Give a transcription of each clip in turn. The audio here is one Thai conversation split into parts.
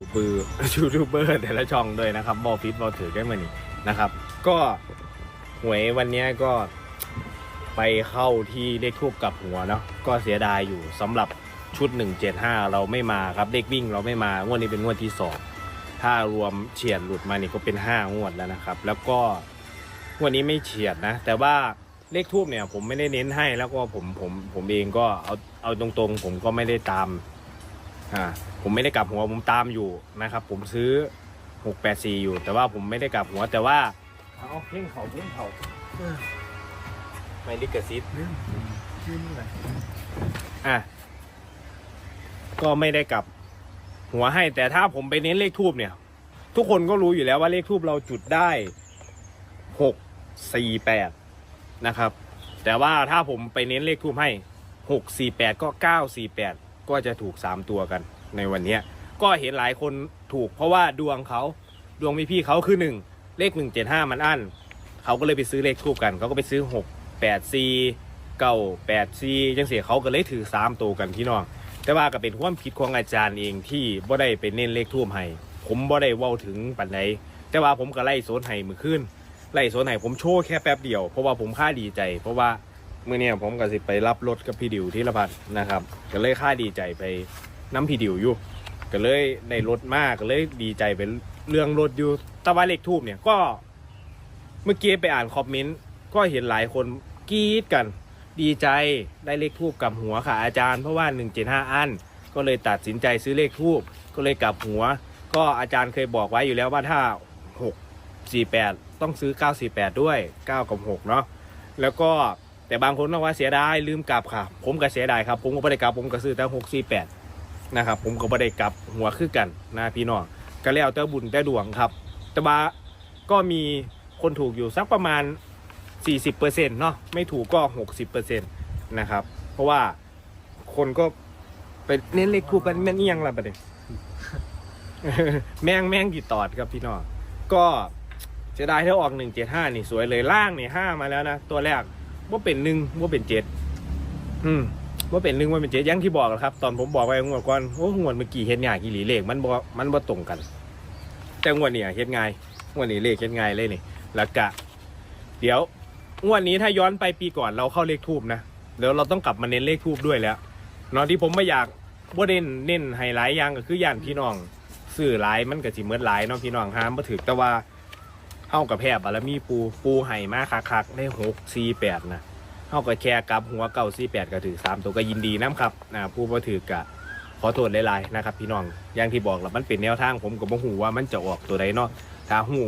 ยูทูบเบอร์ยูทูบเบอร์แต่ละช่องด้วยนะครับบอฟิตบอถือกันมานี่นะครับ ก็หวยวันนี้ก็ไปเข้าที่เลขทูบกับหัวเนาะก็เสียดายอยู่สำหรับชุด 175 เราไม่มาครับเลขวิ่งเราไม่มางวดนี้เป็นงวดที่สองถ้ารวมเฉียดหลุดมานี่ก็เป็น 5 งวดแล้วนะครับ แล้วก็งวดนี้ไม่เฉียดนะ แต่ว่าเลขทูบเนี่ยผมไม่ได้เน้นให้แล้วก็ผมผมผมเองก็เอาเอาตรงๆ ผมก็ไม่ได้ตามอ่า ผมไม่ได้กลับหัวผมตามอยู่นะครับ ผมซื้อ 684 อยู่ แต่ว่าผมไม่ได้กลับหัวแต่ว่าเอาเพ่งเขาเพ่งเขาไม่ลิกซิตเรื่องชื่อเมื่อไหร่อะก็ไม่ได้กลับหัวให้ แต่ถ้าผมไปเน้นเลขทูบเนี่ย ทุกคนก็รู้อยู่แล้วว่าเลขทูบเราจุดได้หกสี่แปดนะครับ แต่ว่าถ้าผมไปเน้นเลขทูบให้หกสี่แปดก็เก้าสี่แปดก็จะถูกสามตัวกัน ในวันเนี้ยก็เห็นหลายคนถูกเพราะว่าดวงเขาดวงมีพี่เขาคือหนึ่งเลขหนึ่งเจ็ดห้ามันอั้นเขาก็เลยไปซื้อเลขทูบกัน เขาก็ไปซื้อหกแปดสี่เก้าแปดสี่จังเสียเขาก็เลยถือสามตัวกันพี่น้องแต่ว่าก็เป็นความผิดของอาจารย์เองที่บ่ได้ไปเน้นเลขทูบให้ผมบ่ได้เว้าถึงปันใดแต่ว่าผมก็ไล่โซนให้มือขึ้นไล่โซนให้ผมโชว์แค่แป๊บเดียวเพราะว่าผมค่าดีใจ เพราะว่าเมื่อเนี้ยผมก็สิไปรับรถกับพี่ดิวที่ละพัดนะครับก็เลยค่าดีใจไป น้ำพี่ดิวอยู่ ก็เลยได้รถมากก็เลยดีใจเป็นเรื่องรถอยู่ตะวันเลขทูบเนี่ยก็ เมื่อกี้ไปอ่านคอมเมนต์ก็เห็นหลายคนกรี๊ดกัน ดีใจได้เลขทูบกับหัวค่ะอาจารย์เพราะว่า 175 อัน ก็เลยตัดสินใจซื้อเลขทูบก็เลยกลับหัว ก็อาจารย์เคยบอกไว้อยู่แล้วว่าถ้า 648 ต้องซื้อ 948 ด้วย 9 กับ 6 เนาะแล้วก็แต่บางคนบอกว่าเสียดายลืมกลับค่ะ ผมก็เสียดายครับ ผมก็ไม่ได้กลับผมก็ซื้อแต่648 นะครับ ผมก็ไม่ได้กลับหัวคือกันนะพี่น้องก็แล้วแต่บุญแต่ดวงครับ แต่ว่าก็มีคนถูกอยู่สักประมาณ 40%เนาะไม่ถูกก็ 60%นะครับ เพราะว่าคนก็ไปเน้นเลขคู่กันแม่นเอียงละประเด็นแม่งแม่งกี่ตอดครับพี่น้องก็เสียดายถ้าออก175นี่สวยเลยล่างนี่ห้ามาแล้วนะ ตัวแรกว่าเป็นหนึ่งว่าเป็นเจ็ดอืม ว่าเป็นหนึ่งว่าเป็นเจ็ดยังที่บอกแหละครับ ตอนผมบอกไปงวดก่อนโอ้งวดเมื่อกี้เฮ็ดง่ายกี่หลีเลขมันบ่มันบ่ตรงกัน แต่งวดเนี่ยเฮ็ดง่ายงวดนี้เลขเฮ็ดง่ายเลยนี่แล้วกะ เดี๋ยวงวดนี้ถ้าย้อนไปปีก่อนเราเข้าเลขทูบนะเดี๋ยวเราต้องกลับมาเน้นเลขทูบด้วยแล้วนาะที่ผมไม่อยากว่าเน้นเน้นไฮไลท์ย่างก็คือย่านพี่น้องซื้อหลายมันก็สิเหมือนหลายเนาะพี่น้องห้ามบ่ถึกแต่ว่าเฮากับแพบบารมีปูปูไห่มาคักๆได้หกสี่แปดนะ เฮาก็แค่กลับหัวเก่าสี่แปดก็ถือสามตัวก็ยินดีน้ำครับนะผู้บ่ถือกะขอโทษหลายๆนะครับ พี่น้องอย่างที่บอกแล้วมันเป็นแนวทางผมก็บ่ฮู้ว่ามันจะออกตัวใดเนาะถ้าฮู้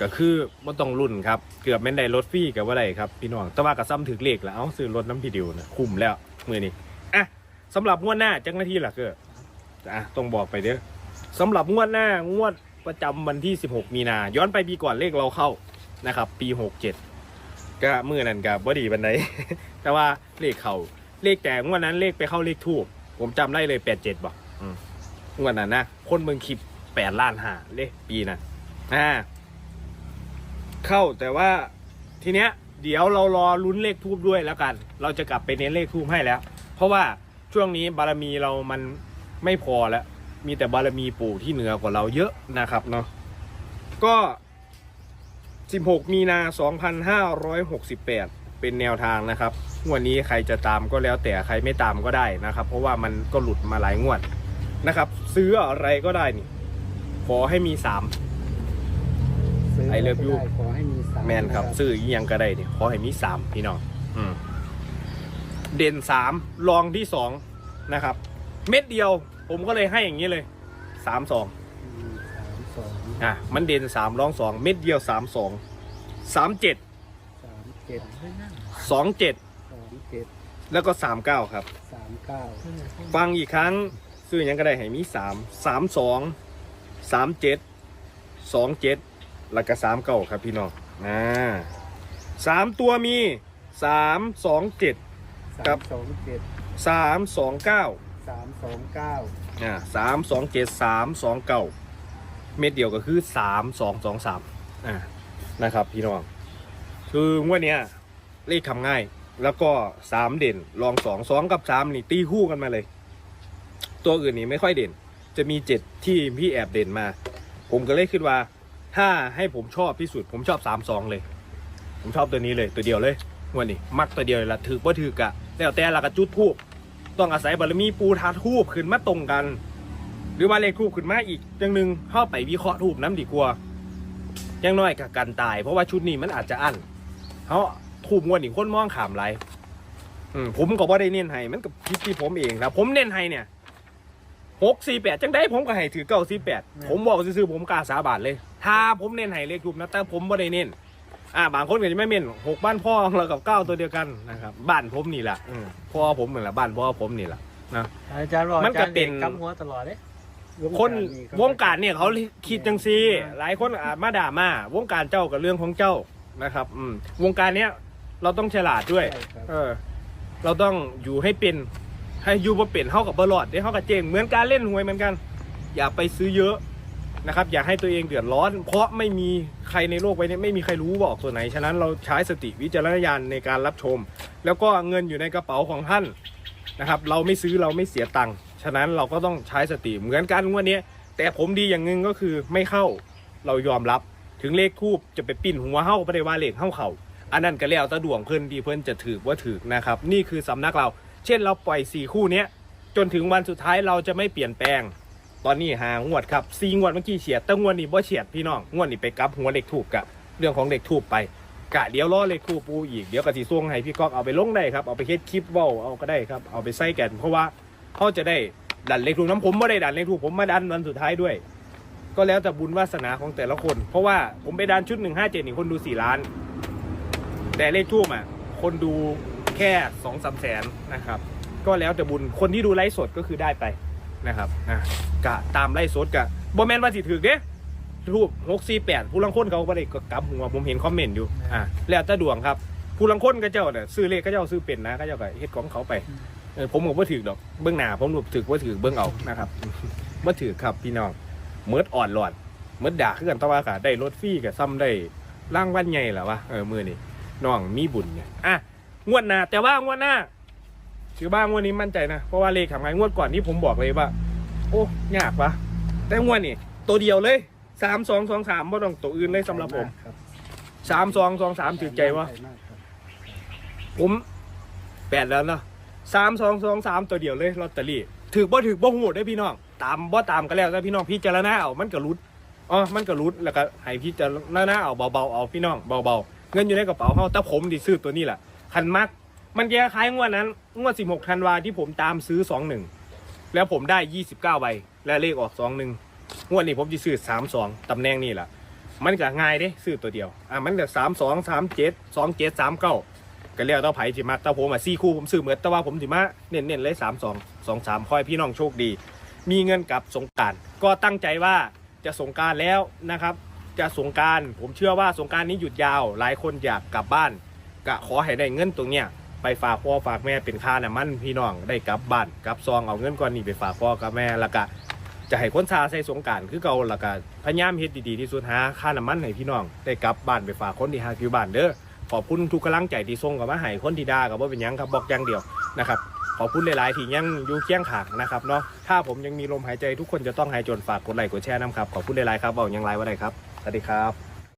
ก็คือบ่ต้องรุ่นครับเกือบแม่นได้รถฟรีกับว่าได้ครับพี่น้องแต่ว่าก็ซ้ำถึกเลขแล้วเอาซื้อรถน้ำพี่ดิวนะคุ้มแล้วมือนี้อะสำหรับงวดหน้าจังหน้าที่ล่ะก็อะต้องบอกไปเด้อสำหรับงวดหน้างวดประจำวันที่ 16 มีนา ย้อนไปปีก่อนเลขเราเข้านะครับ ปี 67 ก็มือนั้นกับบ่ดีบันได แต่ว่าเลขเขาเลขแต่งวดนั้นเลขไปเข้าเลขทูบผมจำได้เลย87บอกอืมงวดนั้นนะคนเมืองคลิป8ล้านหาเลขปีนั้นอ่าเข้าแต่ว่าทีเนี้ย เดี๋ยวเรารอลุ้นเลขทูบด้วยแล้วกัน เราจะกลับไปเน้นเลขทูบให้แล้ว เพราะว่าช่วงนี้บารมีเรามันไม่พอแล้ว มีแต่บารมีปู่ที่เหนือกว่าเราเยอะนะครับเนาะก็ 16 มีนา 2568 เป็นแนวทางนะครับ งวดนี้ใครจะตามก็แล้วแต่ใครไม่ตามก็ได้นะครับ เพราะว่ามันก็หลุดมาหลายงวดนะครับ ซื้ออะไรก็ได้นี่ ขอให้มีสามซื้ I love you ได้ขอให้มีสามแมนครับ ซื้ออีหยังก็ได้เนี่ยขอให้มีสามพี่น้องอืมเด่นสามรองที่สองนะครับ เม็ดเดียวผมก็เลยให้อย่างนี้เลยสามสองอืมสามส องอะมันเด่นสามรองสองเม็ดเดียวสามสองสามเจ็ดสามเจ็ดสองเจ็ดสองเจ็ดแล้วก็สามเก้าครับสามเก้าฟังอีกครั้งซื้ออยังก็ได้ให้มีสามสามสองสามเจ็ดสองเจ็ดแล้วก็สามเก้าครับพี่น้องอ่าสามตัวมีสามสองเจ็ดสาครัมบสองเจ็ดสามสองเก้าสามสองเก้าอ่าสามสองเจ็ดสามสองเก้า เม็ดเดียวก็คือสามสองสองสามอ่านะครับพี่น้อง คืองวดเนี้ยเลขทำง่าย แล้วก็สามเด่นรองสองสองกับสามนี่ตีคู่กันมาเลย ตัวอื่นนี่ไม่ค่อยเด่น จะมีเจ็ดที่พี่แอบเด่นมา ผมก็เลยคิดว่า ถ้าให้ผมชอบที่สุด ผมชอบสามสองเลย ผมชอบตัวนี้เลยตัวเดียวเลยงวันนี้ มักตัวเดียวเลยละถือว่าถือกะแล้วแต่ละกระจุดทูบต้องอาศัยบารมีปูทาทูบขึ้นมาตรงกัน หรือว่าเลขทูบขึ้นมาอีกอย่างหนึ่งเข้าไปวิเคราะห์ทูบน้ำดีกว่าอยังน้อยกับกันตาย เพราะว่าชุดนี้มันอาจจะอั้นเขาทูบงวดนี่คนมองขามไรอืมผมก็บ่ได้เน้นให้มันกับคิดที่ผมเองนะผมเน้นให้เนี่ยหกสี่แปดจังได้ผมก็ให้ถือเก้าสี่แปดผมบอกซื่อๆผมกล้าสาบานเลย ถ้าผมเน้นให้เลขทูบนะแต่ผมบ่ได้เน้นอ่าบางคนก็จะไม่เม่นหกบ้านพ่อเรากับเก้าตัวเดียวกันนะครับบ้านผมนี่แหละอืมพ่อผมเหมือนละบ้านพ่อผมนี่แหละอาจารย์บอกมันก็อาจารย์เป็นกำหัวตลอดเลย คนวงการเนี่ยเขาคิดจังซีหลายคนอาจมาด่ามาวงการเจ้ากับเรื่องของเจ้านะครับ อืมวงการเนี้ยเราต้องฉลาดด้วยใช่ครับเออ เราต้องอยู่ให้เป็น ให้อยู่บ่เป็นเท่ากับบอลอดได้เท่ากับเจงเหมือนการเล่นหวยเหมือนกัน อย่าไปซื้อเยอะนะครับ อย่าให้ตัวเองเดือดร้อน เพราะไม่มีใครในโลกใบนี้ไม่มีใครรู้ว่าออกตัวไหน ฉะนั้นเราใช้สติวิจารณญาณในการรับชม แล้วก็เงินอยู่ในกระเป๋าของท่านนะครับ เราไม่ซื้อเราไม่เสียตังค์ ฉะนั้นเราก็ต้องใช้สติเหมือนกันงวันนี้แต่ผมดีอย่างหนึ่งก็คือไม่เข้าเรายอมรับถึงเลขทูบจะไปปิ้นหัวเข้าไม่ได้ว่าเลขเข้าเขาอันนั้นก็แล้วตะดวงเพิ่อนดีเพิ่อนจะถือว่าถือนะครับ นี่คือสำนักเรา เช่นเราปล่อยสี่คู่เนี้ยจนถึงวันสุดท้ายเราจะไม่เปลี่ยนแปลง ตอนนี้หางวดครับซีงวดเมื่อกี้เฉียดต่งวดนี้บ่เฉียดพี่น้องงวดนี้ไปกับหัวเลขทูบกะเรื่องของเลขทูบไปกะเดี๋ยวรอเลขทูบปูอีกเดี๋ยวกะสิส่วงให้พี่ก๊อกเอาไปลงได้ครับเอาไปเฮ็ดคลิปเว้าเอาก็ได้ครับเอาไปใส่แกนเพราะว่า เขาจะได้ดันเลขทูบน้ำผมไม่ได้ดันเลขทูบผมมาดันวันสุดท้ายด้วย ก็แล้วแต่บุญวาสนาของแต่ละคน เพราะว่าผมไปดันชุดหนึ่งห้าเจ็ดนี่คนดูสี่ล้าน แต่เลขทูบอะคนดูแค่สองสามแสนนะครับ ก็แล้วแต่บุญคนที่ดูไลฟ์สดก็คือได้ไปนะครับอะกะตามไลฟ์สดกะบอแมนว่าสิถือเด้ทูบหกสี่แปดผู้ลังคนเขาก็ได้ก็กำหัวผมเห็นคอมเมนต์อยู่อะแล้วแต่ดวงครับผู้ลังคนก็เจ้าเนี่ยซื้อเลขก็เจ้าซื้อเป็นนะก็เจ้าก็เฮ็ดของเขาไป ผมบอกว่าถือดอกเบื้องหน้าผมหนุบถือว่าถือเบื้องเอานะครับว่าถือครับพี่น้องเมิดอ่อนหลอดเมิดด่าขึ้นกันตะว่าค่ะได้รถฟรีกับซ้ำได้ร่างวันใหญ่แหละวะเออมือนี่น้องมีบุญไงอะงวดหน้าแต่ว่างวดหน้าถือบ้างงวดนี้มั่นใจนะเพราะว่าเลขทำไงงวดก่อนที่ผมบอกเลยว่า โอ้ยากปะแต่งวดนี่ตัวเดียวเลยสามสองสองสามไม่ต้องตัวอื่นเลยสำหรับผมครับสามสองสองสามถือใจวะมากครับผมแปดแล้วเนาะ สามสองสองสามตัวเดียวเลยลอตเตอรี่ถือบ่ถือบ่หูได้พี่น้อง ตามบ่ตามก็แล้วแต่พี่น้องพี่เจารณาเอามันก็รุดอ๋อมันก็รุดแล้วก็ให้พี่เจารณาเอาเบาๆเอาพี่น้องเบาๆเงินอยู่ในกระเป๋าเฮาแต่ผมดิซื้อตัวนี้แหละคันมัก มันจะคล้ายงวดนั้นงวด16ธันวาที่ผมตามซื้อ21แล้วผมได้29ใบและเลขออก21งวดนี้ผมจะซื้อ32ตำแหน่งนี่แหละมันก็ง่ายเด้ซื้อตัวเดียวอะมันก็32 37 27 39ก็ดสองเรียก ต้องไผ่สิมาแต่ผมอะซี่คู่ผมซื้อเหมือนแต่ว่าผมสิมาเน้นๆเลยสามสองสองสามคอยพี่น้องโชคดี มีเงินกับสงการก็ตั้งใจว่าจะสงการแล้วนะครับ จะสงการผมเชื่อว่าสงการนี้หยุดยาว หลายคนอยากกลับบ้านก็ขอให้ได้เงินตรงเนี้ยไปฝากพ่อฝากแม่เป็นค่าน้ำมันพี่น้องได้กลับบ้านกลับซองเอาเงินก้อนนี้ไปฝากพ่อกับแม่แล้วก็จะให้คนซาใส่สงการคือเก่าแล้วก็พยายามเฮ็ดดีๆที่สุดหาค่าน้ำมันให้พี่น้องได้กลับบ้านไปฝากคนที่หาอยู่บ้านเด้อ ขอบคุณทุกกำลังใจที่ส่งกับมาให้คนที่ด่ากับว่าเป็นหยังครับบอกอย่างเดียวนะครับขอบคุณหลาย ๆ ที่ยังอยู่เคียงขางนะครับเนาะถ้าผมยังมีลมหายใจทุกคนจะต้องหายจนฝากกดไลค์กดแชร์น้ำครับขอบคุณหลาย ๆ ครับบอกยังไลค์ว่าไรครับสวัสดีครับ